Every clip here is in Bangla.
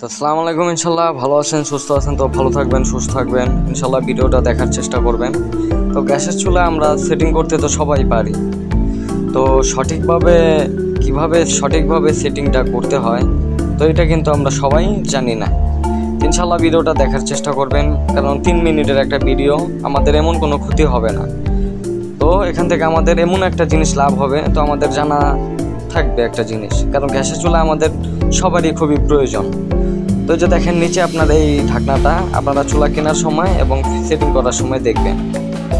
তো আসসালামু আলাইকুম ইনশাল্লাহ ভালো আছেন, সুস্থ আছেন, তো ভালো থাকবেন, সুস্থ থাকবেন। ইনশাল্লাহ ভিডিওটা দেখার চেষ্টা করবেন। তো গ্যাসের চুলা আমরা সেটিং করতে তো সবাই পারি। তো সঠিকভাবে, কীভাবে সঠিকভাবে সেটিংটা করতে হয়, তো এটা কিন্তু আমরা সবাই জানি না। ইনশাল্লাহ ভিডিওটা দেখার চেষ্টা করবেন, কারণ তিন মিনিটের একটা ভিডিও, আমাদের এমন কোনো ক্ষতি হবে না। তো এখান থেকে আমাদের এমন একটা জিনিস লাভ হবে, তো আমাদের জানা থাকবে একটা জিনিস। কারণ গ্যাসের চুলা আমাদের সবারই খুবই প্রয়োজন। তো যে দেখেন নিচে আপনার এই ঢাকনাটা, আপনারা চুলা কেনার সময় এবং সেটিং করার সময় দেখবেন।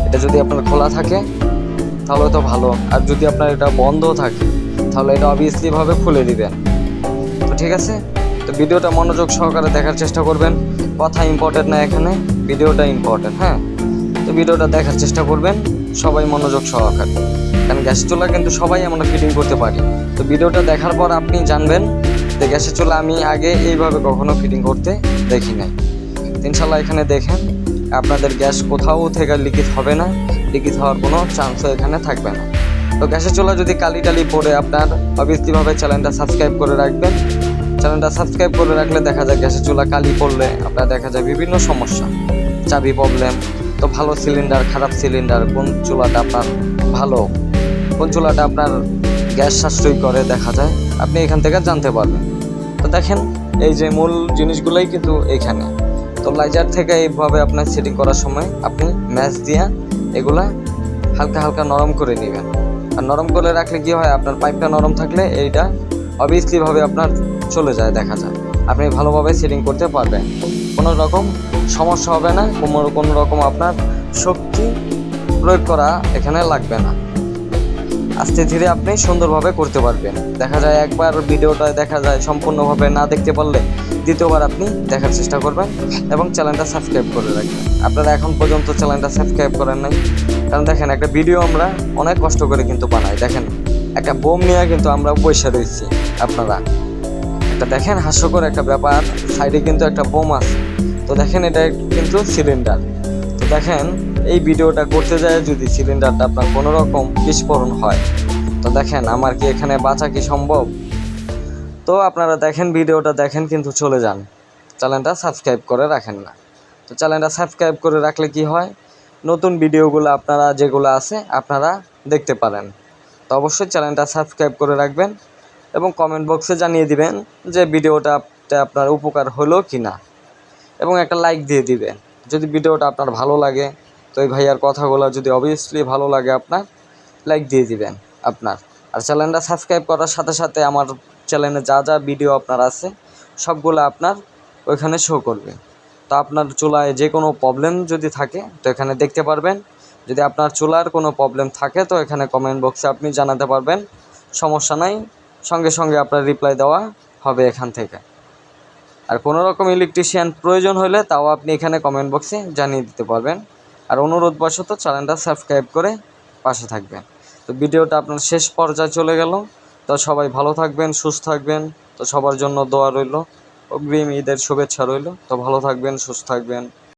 এটা যদি আপনার খোলা থাকে, তাহলে তো ভালো। আর যদি আপনার এটা বন্ধ থাকে, তাহলে এটা অবভিয়াসলিভাবে খুলে দিবেন। তো ঠিক আছে? তো ভিডিওটা মনোযোগ সহকারে দেখার চেষ্টা করবেন। কথা ইম্পর্টেন্ট না এখানে, ভিডিওটা ইম্পর্টেন্ট হ্যাঁ? তো ভিডিওটা দেখার চেষ্টা করবেন, সবাই মনোযোগ সহকারে। কারণ গ্যাসের চুলা কিন্তু সবাই আমরা ফিটিং করতে পারি। তো ভিডিওটা দেখার পর আপনি জানবেন যে গ্যাসের চুলা আমি আগে এইভাবে কখনো ফিটিং করতে দেখি নাই। ইনশাল্লাহ এখানে দেখেন, আপনাদের গ্যাস কোথাও থেকে লিখিত হবে না লিখিত হওয়ার কোনো চান্সও এখানে থাকবে না। তো গ্যাসের চুলা যদি কালি টালি পড়ে, আপনার অবভিয়াসলিভাবে চ্যানেলটা সাবস্ক্রাইব করে রাখবেন। চ্যানেলটা সাবস্ক্রাইব করে রাখলে দেখা যায় গ্যাসের চুলা কালি পড়লে আপনার দেখা যায় বিভিন্ন সমস্যা, চাবি প্রবলেম তো ভালো সিলিন্ডার খারাপ সিলিন্ডার কোন চুলাটা আপনার ভালো, কোন চুলাটা আপনার গ্যাস সাশ্রয় করে দেখা যায়, আপনি এখান থেকে জানতে পারবেন। তো দেখেন, এই যে মূল জিনিসগুলোই কিন্তু এইখানে। তো লাইজার থেকে এইভাবে আপনার সেটিং করার সময় আপনি ম্যাচ দিয়ে এগুলা হালকা হালকা নরম করে নেবেন। আর নরম করে রাখলে কি হয়, আপনার পাইপটা নরম থাকলে এইটা অবভিয়াসলিভাবে আপনার চলে যায়, দেখা যায়। আপনি ভালোভাবে সেটিং করতে পারবেন। কোনো রকম সমস্যা হবে না, কোনো রকম আপনার শক্তি প্রয়োগ করা এখানে লাগবে না। আস্তে ধীরে আপনি সুন্দরভাবে করতে পারবেন। দেখা যায় একবার ভিডিওটা দেখা যায় সম্পূর্ণভাবে না দেখতে পারলে দ্বিতীয়বার আপনি দেখার চেষ্টা করবেন এবং চ্যানেলটা সাবস্ক্রাইব করে রাখবেন। আপনারা এখন পর্যন্ত চ্যানেলটা সাবস্ক্রাইব করেন নাই। কারণ দেখেন, একটা ভিডিও আমরা অনেক কষ্ট করে কিন্তু বানাই। দেখেন, একটা বোম নিয়ে কিন্তু আমরা পয়সা রয়েছি আপনারা। একটা দেখেন হাস্যকর একটা ব্যাপার, সাইডে কিন্তু একটা বোম আছে। তো দেখেন, এটা কিন্তু সিলিন্ডার। তো দেখেন এই ভিডিওটা করতে যায় যদি সিলিন্ডারটা আপনার কোনো রকম বিস্ফোরণ হয়। তো দেখেন, আমার কি এখানে বাঁচা কি সম্ভব? তো আপনারা দেখেন, ভিডিওটা দেখেন, কিন্তু চলে যান। চ্যানেলটা সাবস্ক্রাইব করে রাখেন না। তো চ্যানেলটা সাবস্ক্রাইব করে রাখলে কি হয়? নতুন ভিডিওগুলো আপনারা, যেগুলো আছে, আপনারা দেখতে পারেন। তো অবশ্যই চ্যানেলটা সাবস্ক্রাইব করে রাখবেন এবং কমেন্ট বক্সে জানিয়ে দিবেন যে ভিডিওটা আপনার উপকার হলো কি না এবং একটা লাইক দিয়ে দিবেন। যদি ভিডিওটা আপনার ভালো লাগে তো এই ভাইয়ার কথাগুলো যদি অবভিয়াসলি ভালো লাগে আপনার লাইক দিয়ে দিবেন আপনার। আর চ্যানেলটা সাবস্ক্রাইব করার সাথে সাথে আমার চ্যানেলে যা যা ভিডিও আপনার আছে, সবগুলো আপনার ওইখানে শো করবে। তো আপনার চুলায় যে কোনো প্রবলেম যদি থাকে, তো এখানে দেখতে পারবেন। যদি আপনার চুলার কোনো প্রবলেম থাকে, তো এখানে কমেন্ট বক্সে আপনি জানাতে পারবেন। সমস্যা নাই, সঙ্গে সঙ্গে আপনার রিপ্লাই দেওয়া হবে এখান থেকে। আর কোনো রকম ইলেকট্রিশিয়ান প্রয়োজন হলে তাও আপনি এখানে কমেন্ট বক্সে জানিয়ে দিতে পারবেন। আর অনুরোধবশত চ্যানেলটা সাবস্ক্রাইব করে পাশে থাকবেন। তো ভিডিওটা আপনার শেষ পর্যায়ে চলে গেল। তো সবাই ভালো থাকবেন, সুস্থ থাকবেন। তো সবার জন্য দোয়া রইল। অগ্রিম ঈদের শুভেচ্ছা রইল। তো ভালো থাকবেন, সুস্থ থাকবেন।